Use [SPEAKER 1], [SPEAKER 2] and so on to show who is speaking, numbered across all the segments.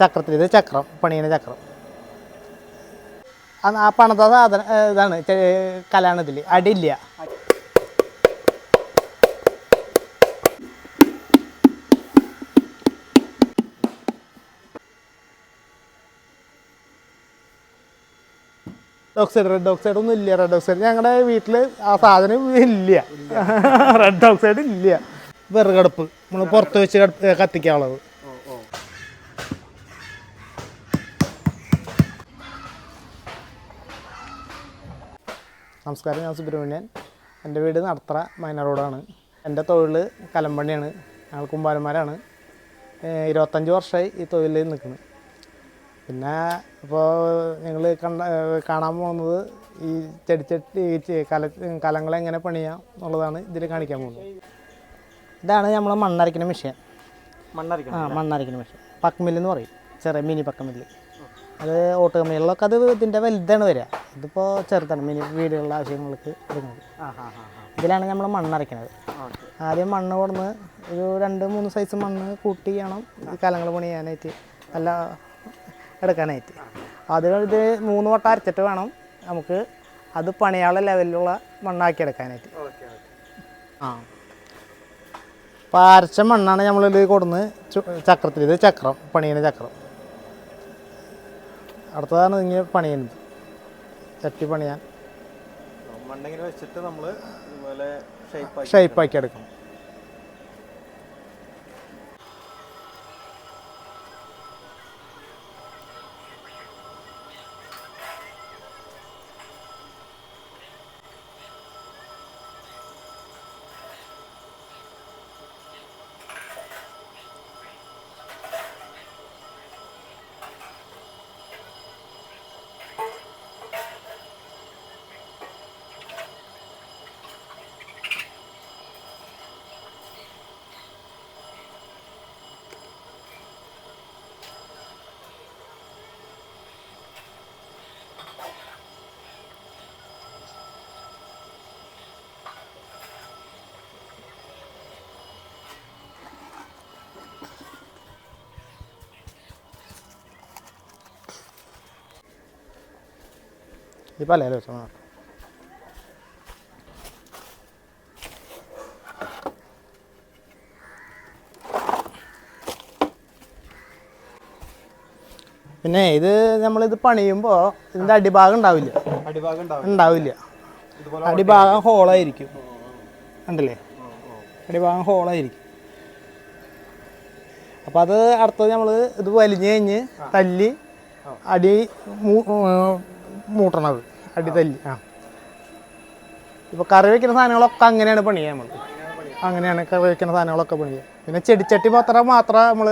[SPEAKER 1] ചക്രത്തിൽ ഇത് ചക്രം പണിയുന്ന ചക്രം. ആ പണത്തെ സാധനം ഇതാണ് ചെ- കലാണ് ഇതിൽ അടിയില്ല. ഓക്സൈഡ് റെഡ് ഓക്സൈഡ് ഒന്നും ഇല്ല റെഡ് ഓക്സൈഡ് ഞങ്ങളുടെ വീട്ടിൽ ആ സാധനം ഇല്ല. റെഡ് ഓക്സൈഡ് ഇല്ല. വെറുകടുപ്പ്. നമ്മൾ പുറത്ത് വെച്ച് കത്തിക്കാനുള്ളത്. നമസ്കാരം ഞാൻ സുബ്രഹ്മണ്യൻ. എന്റെ വീട് നടത്തറ മൈന റോഡാണ്. എന്റെ തൊഴിൽ കലമ്പണിയാണ്. ഞങ്ങൾ കുമ്പാരന്മാരാണ്. ഇരുപത്തഞ്ച് വർഷമായി ഈ തൊഴിലിൽ നിൽക്കുന്നത് പിന്നെ ഇപ്പോൾ ഞങ്ങൾ കണ്ട കാണാൻ പോകുന്നത് ഈ ചെടിച്ചട്ടി കല കലങ്ങളെ എങ്ങനെ പണിയാം എന്നുള്ളതാണ് ഇതിൽ കാണിക്കാൻ പോകുന്നത്. ഇതാണ് നമ്മൾ മണ്ണരയ്ക്കുന്ന മെഷീൻ.
[SPEAKER 2] മണ്ണരിക്കണം
[SPEAKER 1] ആ മണ്ണരയ്ക്കുന്ന മെഷീൻ. പക്മില്ലെന്ന് പറയും. ചെറിയ മിനി പക്കമില്ല് അത് ഓട്ടോ കമ്പനികളിലൊക്കെ അത് ഇതിന്റെ വലുതാണ് വരിക. ഇതിപ്പോൾ ചെറുതാണ് മിനി വീടുകളുടെ ആവശ്യങ്ങൾക്ക് എടുക്കുന്നത് ഇതിലാണ് നമ്മൾ മണ്ണരയ്ക്കുന്നത് ആദ്യം മണ്ണ് കൊടുന്ന് ഒരു രണ്ട് മൂന്ന് സൈസ് മണ്ണ് കൂട്ടി വേണം കലങ്ങൾ പണിയാനായിട്ട് നല്ല എടുക്കാനായിട്ട്. അത് ഇത് മൂന്ന് വട്ടം അരച്ചിട്ട് വേണം നമുക്ക് അത് പണിയാളെ ലെവലിലുള്ള മണ്ണാക്കി എടുക്കാനായിട്ട്. ആ. അപ്പോൾ അരച്ച മണ്ണാണ് നമ്മളിത് കൊടുന്ന് ചക്രത്തിൽ ഇത് ചക്രം പണിയുന്ന ചക്രം. അടുത്തതാണ് ഇങ്ങനെ പണിയുന്നത് ചട്ടി പണിയാൻ.
[SPEAKER 2] വെച്ചിട്ട് നമ്മൾ ഇതുപോലെ ഷേപ്പ് ആക്കി
[SPEAKER 1] ഷേപ്പാക്കി എടുക്കണം ഈ പലയില വെച്ചാൽ പിന്നെ ഇത് നമ്മളിത് പണിയുമ്പോൾ ഇതിന്റെ അടിഭാഗം ഉണ്ടാവില്ല. ഉണ്ടാവില്ല. അടിഭാഗം ഹോളായിരിക്കും. ഉണ്ടല്ലേ അടിഭാഗം ഹോളായിരിക്കും. അപ്പോൾ അത് അടുത്തത് നമ്മൾ ഇത് വലിഞ്ഞ് കഴിഞ്ഞ് തല്ലി അടി മൂട്ടണത് അടിത്തല്ലി തല്ലി ആ. ഇപ്പോൾ കറി വയ്ക്കുന്ന സാധനങ്ങളൊക്കെ അങ്ങനെയാണ് പണിയുക നമ്മൾ അങ്ങനെയാണ് കറി വയ്ക്കുന്ന സാധനങ്ങളൊക്കെ പണിയുക പിന്നെ ചെടിച്ചട്ടി പത്രം മാത്രമേ നമ്മൾ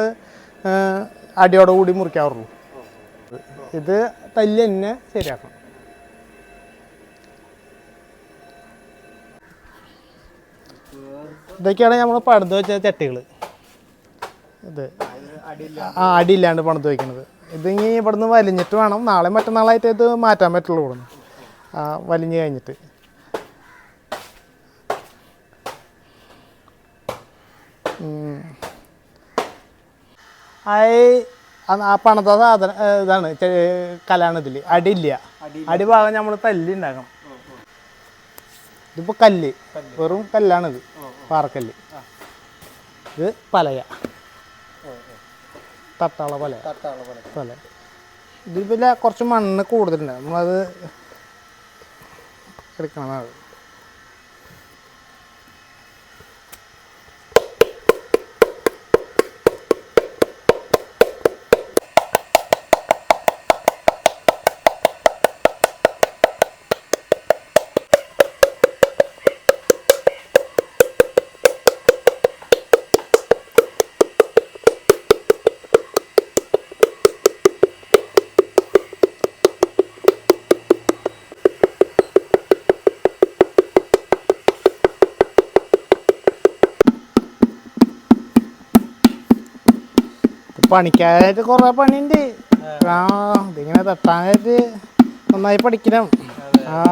[SPEAKER 1] അടിയോടെ കൂടി മുറിക്കാറുള്ളൂ. ഇത് തല്ലി തന്നെ ശരിയാക്കണം. ഇതൊക്കെയാണ് നമ്മൾ പണിത് വെച്ച ചട്ടികൾ ഇത് ആ അടിയില്ലാണ്ട് പണിത് വയ്ക്കുന്നത് ഇതിങ്ങി ഇവിടുന്ന് വലിഞ്ഞിട്ട് വേണം. നാളെ മറ്റന്നാളായിട്ട് ഇത് മാറ്റാൻ പറ്റുള്ളൂ ഇവിടുന്ന്. ആ വലിഞ്ഞ് കഴിഞ്ഞിട്ട്. ആ- പണത്തെ പണത സാധനം ഇതാണ് ചെ- കലാണ് ഇതിൽ അടിയില്ല. അടിഭാഗം നമ്മൾ തല്ലി ഉണ്ടാക്കണം ഇതിപ്പോൾ കല്ല്. വെറും കല്ലാണിത്. പാറക്കല്ല്. ഇത് പലയ. തട്ടാള പോലെ.
[SPEAKER 2] തട്ടാള പോലെ.
[SPEAKER 1] പല. ഇതിൽ പിന്നെ കുറച്ച് മണ്ണ് കൂടുതലുണ്ട്. നമ്മളത് എടുക്കണതാണ് പണിക്കാനായിട്ട് കുറെ പണിയുണ്ട്. ആ ഇതിങ്ങനെ തട്ടാനായിട്ട് നന്നായി പഠിക്കണം. ആ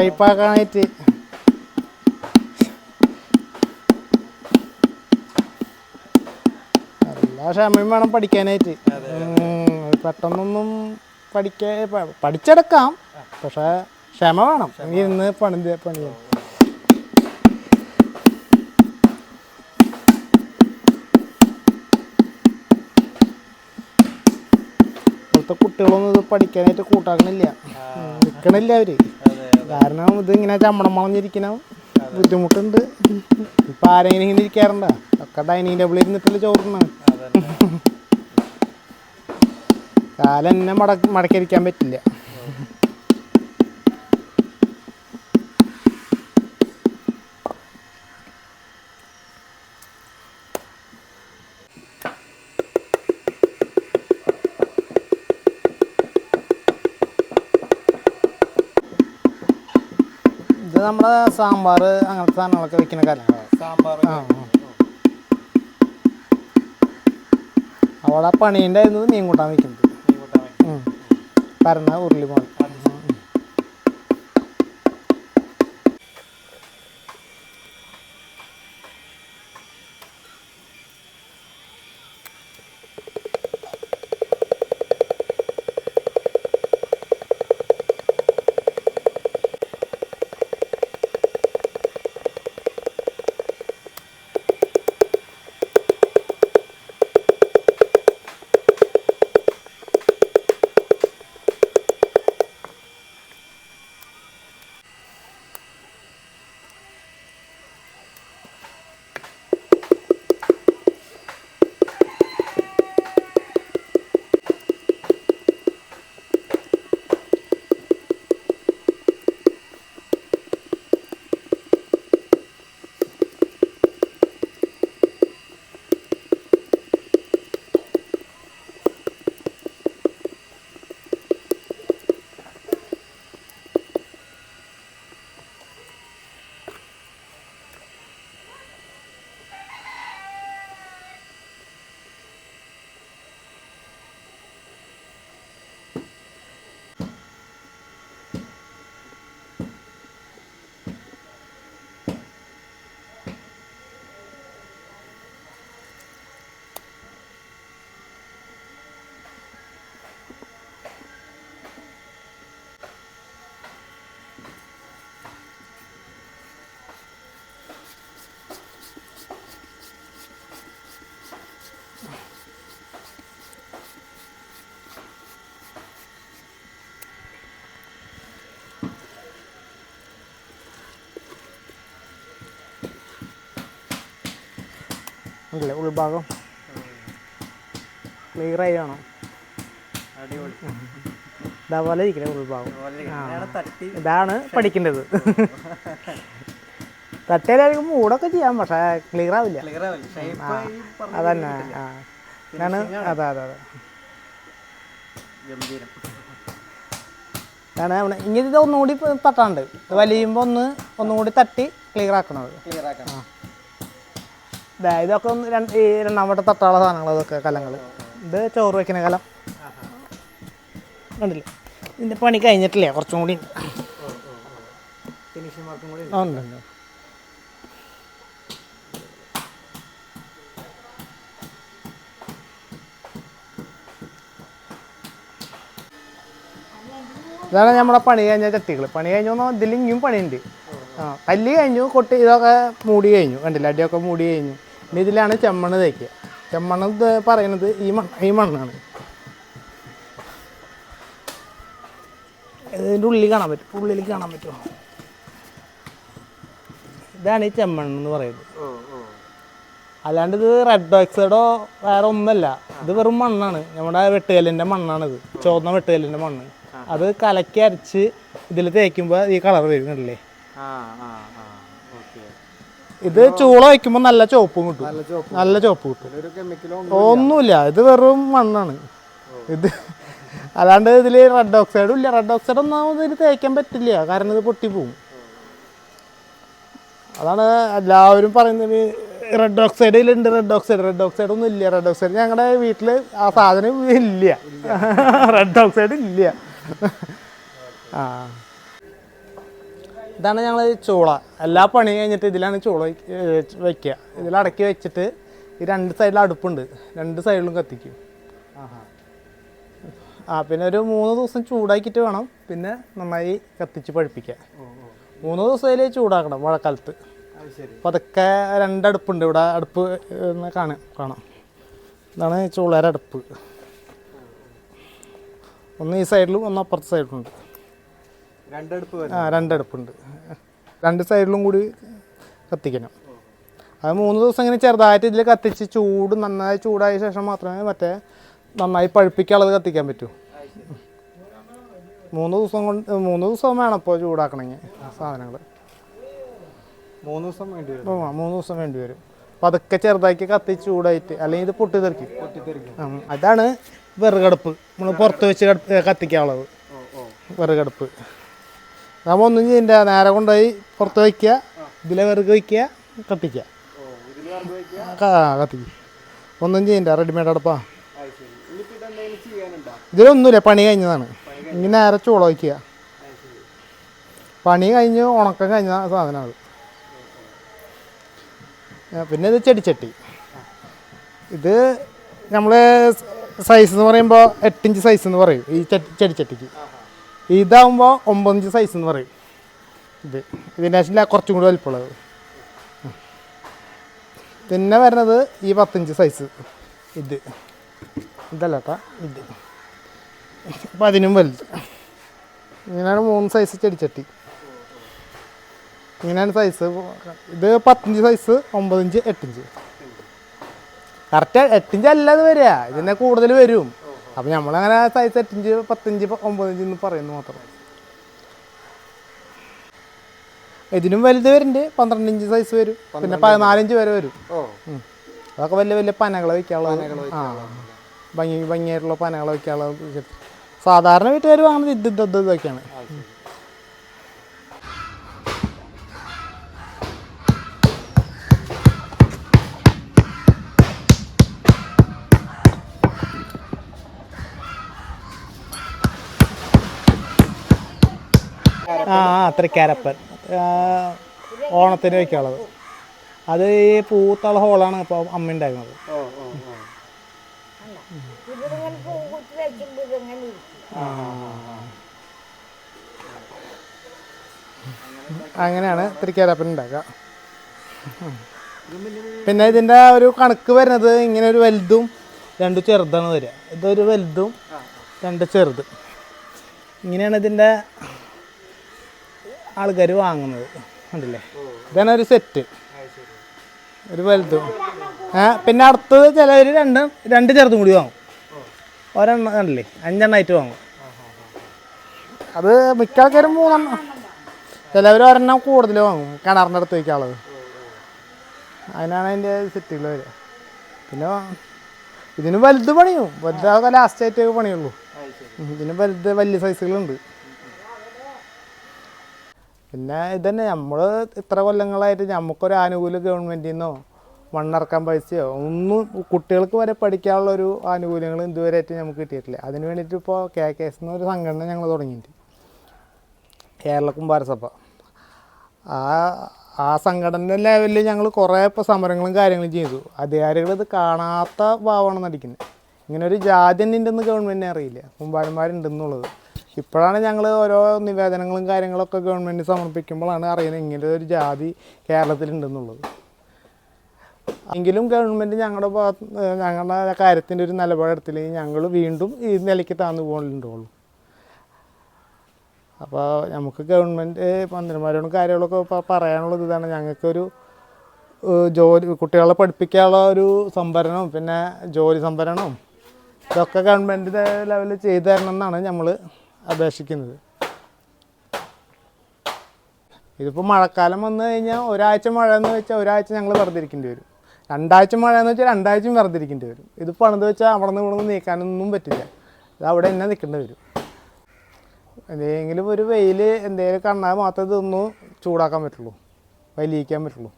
[SPEAKER 1] ടൈപ്പാക്കാനായിട്ട്. എല്ലാ ക്ഷമയും വേണം പഠിക്കാനായിട്ട്. പെട്ടെന്നൊന്നും പഠിക്കാൻ പ- പഠിച്ചെടുക്കാം. പക്ഷേ ക്ഷമ വേണം. ഇന്ന് പണി പണി പഠിക്കാനായിട്ട് കൂട്ടാക്കണില്ല. നിൽക്കണില്ല
[SPEAKER 2] അവർ.
[SPEAKER 1] കാരണം ഇത് ഇങ്ങനെ ചമ്മടം വളഞ്ഞിരിക്കണ ബുദ്ധിമുട്ടുണ്ട്. ഇപ്പൊ ആരെങ്കിലും ഇങ്ങനെ ഇരിക്കാറുണ്ടോ? ഒക്കെ ഡൈനിങ് ടേബിളിൽ ഇരുന്നിട്ടല്ലേ ചോറിനാണ്
[SPEAKER 2] കാലെന്നെ
[SPEAKER 1] മട എന്നെ മടക്കി മടക്കിയിരിക്കാൻ പറ്റില്ല. ഇത് നമ്മുടെ സാമ്പാർ അങ്ങനത്തെ സാധനങ്ങളൊക്കെ വെക്കുന്ന കാലങ്ങളാണ്
[SPEAKER 2] സാമ്പാർ.
[SPEAKER 1] ആ. അവിടെ പണീന്റെ മീൻകൂട്ടാൻ മീൻ കൂട്ടാൻ വെക്കുന്നത്. പരന്ന ഉരുളി പോലെ ഉണ്ടല്ലേ? ഉൾഭാഗം ക്ലിയർ ആയി
[SPEAKER 2] അടിപൊളി.
[SPEAKER 1] ഇതേപോലെ ഇരിക്കണേ ഉൾഭാഗം ഇതാണ് പഠിക്കേണ്ടത്. തട്ടയിലായിരിക്കും മൂടൊക്കെ ചെയ്യാം പക്ഷേ ക്ലിയർ ആവില്ല. അതന്നെ. ആ. ഞാൻ അതെ അതെ അതെ. ഇതാണ് അവിടെ ഇങ്ങനെ ഇത് ഒന്നുകൂടി തട്ടാണ്ട് വലിയുമ്പോൾ ഒന്ന് ഒന്നുകൂടി തട്ടി ക്ലിയർ ആക്കണത്.
[SPEAKER 2] ക്ലിയർ ആക്കണം.
[SPEAKER 1] ഇതൊക്കെ ഈ രണ്ടാമത്തെ തട്ടാനുള്ള സാധനങ്ങൾ ഇതൊക്കെ കലങ്ങൾ. ഇത് ചോറ് വയ്ക്കുന്ന കലം. കണ്ടില്ലേ? ഇതിന്റെ പണി കഴിഞ്ഞിട്ടില്ലേ? കുറച്ചും കൂടി. ഉണ്ടല്ലോ ഇതാണ് നമ്മുടെ പണി കഴിഞ്ഞ ചട്ടികൾ പണി കഴിഞ്ഞ ഇതിലിങ്ങും ഇതിൽ ഇനിയും പണിയുണ്ട്. ആ പല്ലി കഴിഞ്ഞു കൊട്ടി ഇതൊക്കെ മൂടി കഴിഞ്ഞു. കണ്ടില്ല? അടിയൊക്കെ മൂടി കഴിഞ്ഞു. ഇനി ഇതിലാണ് ചെമ്മണ് തേക്കുക. ചെമ്മണ് പറയണത് ഈ മണ്ണ ഈ മണ്ണാണ്. ഇതിന്റെ ഉള്ളിൽ കാണാൻ പറ്റും. ഉള്ളിൽ കാണാൻ പറ്റുമോ? ഇതാണ് ഈ ചെമ്മണ് എന്ന് പറയുന്നത്. അല്ലാണ്ട് ഇത് റെഡ് ഓക്സൈഡോ വേറെ ഒന്നല്ല. ഇത് വെറും മണ്ണാണ്. നമ്മുടെ വെട്ടുകല്ലിന്റെ മണ്ണാണിത് ചുവന്ന വെട്ടുകല്ലിന്റെ മണ്ണ്. അത് കലക്കി അരച്ച് ഇതിൽ തേക്കുമ്പോൾ ഈ കളർ വരും ഇത് ചൂള വയ്ക്കുമ്പോൾ നല്ല ചോപ്പും കിട്ടും.
[SPEAKER 2] നല്ല ചോപ്പ്
[SPEAKER 1] കിട്ടും. ഒന്നുമില്ല. ഇത് വെറും മണ്ണാണ്. ഇത് അല്ലാണ്ട് ഇതിൽ റെഡ് ഓക്സൈഡും ഇല്ല. റെഡ് ഓക്സൈഡ് ഒന്നാമത് ഇതിൽ തേക്കാൻ പറ്റില്ല. കാരണം ഇത് പൊട്ടിപ്പോവും അതാണ് എല്ലാവരും പറയുന്നത് റെഡ് ഓക്സൈഡിലുണ്ട് റെഡ് ഓക്സൈഡ് റെഡ് ഓക്സൈഡ് ഒന്നും ഇല്ല റെഡ് ഓക്സൈഡ് ഞങ്ങളുടെ വീട്ടിൽ ആ സാധനം ഇല്ല. റെഡ് ഓക്സൈഡ് ഇല്ല. ആ. ഇതാണ് ഞങ്ങൾ ചൂള. എല്ലാ പണി കഴിഞ്ഞിട്ട് ഇതിലാണ് ചൂള വയ്ക്കുക ഇതിൽ അടക്കി വെച്ചിട്ട് ഈ രണ്ട് സൈഡിൽ അടുപ്പുണ്ട്. രണ്ട് സൈഡിലും കത്തിക്കും. ആ പിന്നെ ഒരു മൂന്ന് ദിവസം ചൂടാക്കിയിട്ട് വേണം. പിന്നെ നന്നായി കത്തിച്ച് പഴുപ്പിക്കാൻ. മൂന്ന് ദിവസം അതിൽ ചൂടാക്കണം മഴക്കാലത്ത്.
[SPEAKER 2] അപ്പം
[SPEAKER 1] അപ്പോൾ അതൊക്കെ രണ്ടടുപ്പുണ്ട് ഇവിടെ. അടുപ്പ് കാണാം കാണാം. ഇതാണ് ചൂളേര അടുപ്പ്. ഒന്ന് ഈ സൈഡിലും ഒന്ന് അപ്പുറത്തെ സൈഡിലും ഉണ്ട്.
[SPEAKER 2] രണ്ടടുപ്പ്
[SPEAKER 1] ആ രണ്ടടുപ്പുണ്ട്. രണ്ട് സൈഡിലും കൂടി കത്തിക്കണം. അത് മൂന്ന് ദിവസം ഇങ്ങനെ ചെറുതായിട്ട് ഇതിൽ കത്തിച്ച് ചൂട് നന്നായി ചൂടായ ശേഷം മാത്രമേ മറ്റേ നന്നായി പഴുപ്പിക്കാനുള്ളത് കത്തിക്കാൻ പറ്റൂ. മൂന്ന് ദിവസം കൊണ്ട് മൂന്ന് ദിവസം വേണം ഇപ്പോൾ ചൂടാക്കണമെങ്കിൽ സാധനങ്ങൾ
[SPEAKER 2] മൂന്ന് ദിവസം വേണ്ടി വരും.
[SPEAKER 1] ആ മൂന്ന് ദിവസം വേണ്ടി വരും. അപ്പോൾ അതൊക്കെ ചെറുതാക്കി കത്തിച്ച് ചൂടായിട്ട് അല്ലെങ്കിൽ ഇത് പൊട്ടിത്തെറിക്കും. അതാണ് വിറകടുപ്പ്. നമ്മൾ പുറത്ത് വെച്ച് കത്തിക്കാനുള്ളത്. വിറകടുപ്പ്. നമ്മൾ ഒന്നും ചെയ്യണ്ട നേരെ കൊണ്ടുപോയി പുറത്ത് വയ്ക്കുക. ഇതിലെ
[SPEAKER 2] വെറുതെ വയ്ക്കുക.
[SPEAKER 1] കത്തിക്കുക. കത്തിക്കുക ഒന്നും ചെയ്യണ്ട റെഡിമെയ്ഡ് അടുപ്പാ. ഇതിലൊന്നുമില്ല പണി കഴിഞ്ഞതാണ്. ഇനി നേരെ ചൂള വയ്ക്കുക. പണി കഴിഞ്ഞ് ഉണക്കം കഴിഞ്ഞ സാധനമാണ് പിന്നെ ഇത് ചെടിച്ചട്ടി. ഇത് നമ്മൾ സൈസ് എന്ന് പറയുമ്പോൾ എട്ടിഞ്ച് സൈസ് എന്ന് പറയും ഈ ചട്ടി ചെടിച്ചട്ടിക്ക്. ഇതാവുമ്പോൾ ഒമ്പതഞ്ച് സൈസ് എന്ന് പറയും. ഇത്. ആവശ്യമില്ല കുറച്ചും കൂടി വലിപ്പമുള്ളത്. പിന്നെ വരുന്നത് ഈ പത്തഞ്ച് സൈസ് ഇത്. ഇതല്ല കേട്ടോ ഇത്. അപ്പം അതിനും വലുത്. ഇങ്ങനെയാണ് മൂന്ന് സൈസ് ചെടിച്ചട്ടി. ഇങ്ങനെയാണ് സൈസ് ഇത് പത്തിഞ്ച് സൈസ് ഒമ്പതിഞ്ച് എട്ടിഞ്ച്. കറക്റ്റ് എട്ടിഞ്ച് അല്ല ഇത് വരിക. ഇതിനെ കൂടുതൽ വരും. അപ്പം നമ്മളങ്ങനെ സൈസ് എട്ടിഞ്ച് പത്തഞ്ച് ഒമ്പതഞ്ച് എന്ന് പറയുന്നു മാത്രം. ഇതിനും വലുത് വരുന്നുണ്ട്. പന്ത്രണ്ട് ഇഞ്ച് സൈസ് വരും. പിന്നെ പതിനാലിഞ്ച് വരെ വരും. അതൊക്കെ വലിയ വലിയ പനകൾ വയ്ക്കാനുള്ള ആ. ഭംഗി ഭംഗിയായിട്ടുള്ള പനകൾ വയ്ക്കാനുള്ള. സാധാരണ വീട്ടുകാർ വാങ്ങുന്നത് ഇത് ഇതൊക്കെയാണ്. ആ തൃക്കാരപ്പൻ ഓണത്തിന് വയ്ക്കാനുള്ളത്. അത് ഈ പൂത്തുള്ള ഹോളാണ് ഇപ്പോൾ അമ്മ
[SPEAKER 3] ഇതിങ്ങനെ
[SPEAKER 1] അങ്ങനെയാണ് തൃക്കാരപ്പൻ ഉണ്ടാക്കുക. പിന്നെ ഇതിന്റെ ഒരു കണക്ക് വരുന്നത് ഇങ്ങനെ ഒരു വലുതും രണ്ട് ചെറുതാണ് വരിക. ഇതൊരു വലുതും രണ്ട് ചെറുത്. ഇങ്ങനെയാണ് ഇതിന്റെ ആൾക്കാർ വാങ്ങുന്നത്. ഉണ്ടല്ലേ ഇതാണ് ഒരു സെറ്റ് ഒരു വലുതും. പിന്നെ അടുത്തത് ചിലവർ രണ്ട് രണ്ട് ചെറുതും കൂടി വാങ്ങും. ഒരെണ്ണം കണ്ടില്ലേ? അഞ്ചെണ്ണമായിട്ട് വാങ്ങും. അത് മിക്ക ആൾക്കാരും മൂന്നെണ്ണം. ചിലവർ ഒരെണ്ണം കൂടുതൽ വാങ്ങും. കിണറിന്റെ അടുത്ത് വയ്ക്കാനുള്ളത് അതിനാണ് അതിന്റെ സെറ്റുകൾ വരിക. പിന്നെ ഇതിന് വലുത് പണിയും. വലുതാകെ ലാസ്റ്റ് ആയിട്ടൊക്കെ പണിയുള്ളൂ. ഇതിന് വലുത് വലിയ സൈസുകളുണ്ട് പിന്നെ ഇതന്നെ നമ്മൾ ഇത്ര കൊല്ലങ്ങളായിട്ട് നമുക്കൊരു ആനുകൂല്യം ഗവൺമെന്റിൽ നിന്നോ മണ്ണിറക്കാൻ പൈസയോ ഒന്നും കുട്ടികൾക്ക് വരെ പഠിക്കാനുള്ള ഒരു ആനുകൂല്യങ്ങൾ ഇതുവരെയായിട്ട് നമുക്ക് കിട്ടിയിട്ടില്ല. അതിന് വേണ്ടിയിട്ട് ഇപ്പോൾ കെ കെ എസ് എന്നൊരു സംഘടന ഞങ്ങൾ തുടങ്ങിയിട്ടുണ്ട് കേരള കുമ്പാരസഭ ആ ആ സംഘടന ലെവലിൽ ഞങ്ങൾ കുറേ ഇപ്പോൾ സമരങ്ങളും കാര്യങ്ങളും ചെയ്തു. അധികാരികൾ ഇത് കാണാത്ത ഭാവമാണ് നടിക്കുന്നത് ഇങ്ങനൊരു ജാതി തന്നെ ഉണ്ടെന്ന് ഗവൺമെന്റിനെ അറിയില്ല. കുമ്പാരന്മാരുണ്ടെന്നുള്ളത് ഇപ്പോഴാണ് ഞങ്ങൾ ഓരോ നിവേദനങ്ങളും കാര്യങ്ങളൊക്കെ ഗവൺമെന്റ് സമർപ്പിക്കുമ്പോഴാണ് അറിയുന്നത് ഇങ്ങനെ ഒരു ജാതി കേരളത്തിലുണ്ടെന്നുള്ളത്. എങ്കിലും ഗവൺമെന്റ് ഞങ്ങളുടെ ഭാഗത്ത് ഞങ്ങളുടെ കാര്യത്തിന്റെ ഒരു നിലപാടെടുത്തില്ലെങ്കിൽ ഞങ്ങൾ വീണ്ടും ഈ നിലയ്ക്ക് താന്നു പോകുന്നുണ്ടുള്ളൂ അപ്പോൾ നമുക്ക് ഗവൺമെന്റ് മന്ത്രിമാരോടും കാര്യങ്ങളൊക്കെ ഇപ്പോൾ പറയാനുള്ളത് ഇതാണ്. ഞങ്ങൾക്കൊരു ജോലി കുട്ടികളെ പഠിപ്പിക്കാനുള്ള ഒരു സംഭരണവും പിന്നെ ജോലി സംഭരണവും ഇതൊക്കെ ഗവൺമെന്റ് ലെവലിൽ ചെയ്തു തരണം എന്നാണ് നമ്മൾ അപേക്ഷിക്കുന്നത്. ഇതിപ്പോൾ മഴക്കാലം വന്നു കഴിഞ്ഞാൽ ഒരാഴ്ച മഴ എന്ന് വെച്ചാൽ ഒരാഴ്ച ഞങ്ങൾ വെറുതിരിക്കേണ്ടി വരും. രണ്ടാഴ്ച മഴ എന്ന് വെച്ചാൽ രണ്ടാഴ്ചയും വെറുതിരിക്കേണ്ടി വരും. ഇത് പണിത് വെച്ചാൽ അവിടെ നിന്ന് ഇവിടെ നിന്ന് നീക്കാനൊന്നും പറ്റില്ല. ഇത് അവിടെ തന്നെ നിൽക്കേണ്ടി വരും. എന്തെങ്കിലും ഒരു വെയിൽ എന്തെങ്കിലും കണ്ണാൽ മാത്രമേ ഇതൊന്നും ചൂടാക്കാൻ പറ്റുള്ളൂ. വലിയിക്കാൻ പറ്റുള്ളൂ.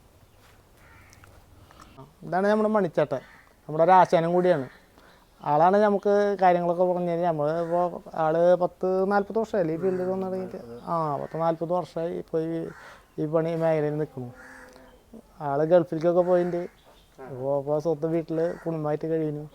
[SPEAKER 1] ഇതാണ് നമ്മുടെ മണിച്ചേട്ടൻ. നമ്മുടെ ഒരു ആശാനം കൂടിയാണ്. ആളാണ് നമുക്ക് കാര്യങ്ങളൊക്കെ പറഞ്ഞു കഴിഞ്ഞാൽ നമ്മൾ ഇപ്പോൾ ആൾ പത്ത് നാൽപ്പത് വർഷമല്ലേ ഈ ഫീൽഡിൽ വന്നു തുടങ്ങിയിട്ട് ആ പത്ത് നാൽപ്പത് വർഷമായി ഇപ്പോൾ ഈ ഈ പണി മേഖലയിൽ നിൽക്കുന്നു. ആൾ ഗൾഫിലേക്കൊക്കെ പോയിട്ട് അപ്പോൾ അപ്പോൾ സ്വത്ത് വീട്ടിൽ കുടുംബമായിട്ട് കഴിയുന്നു.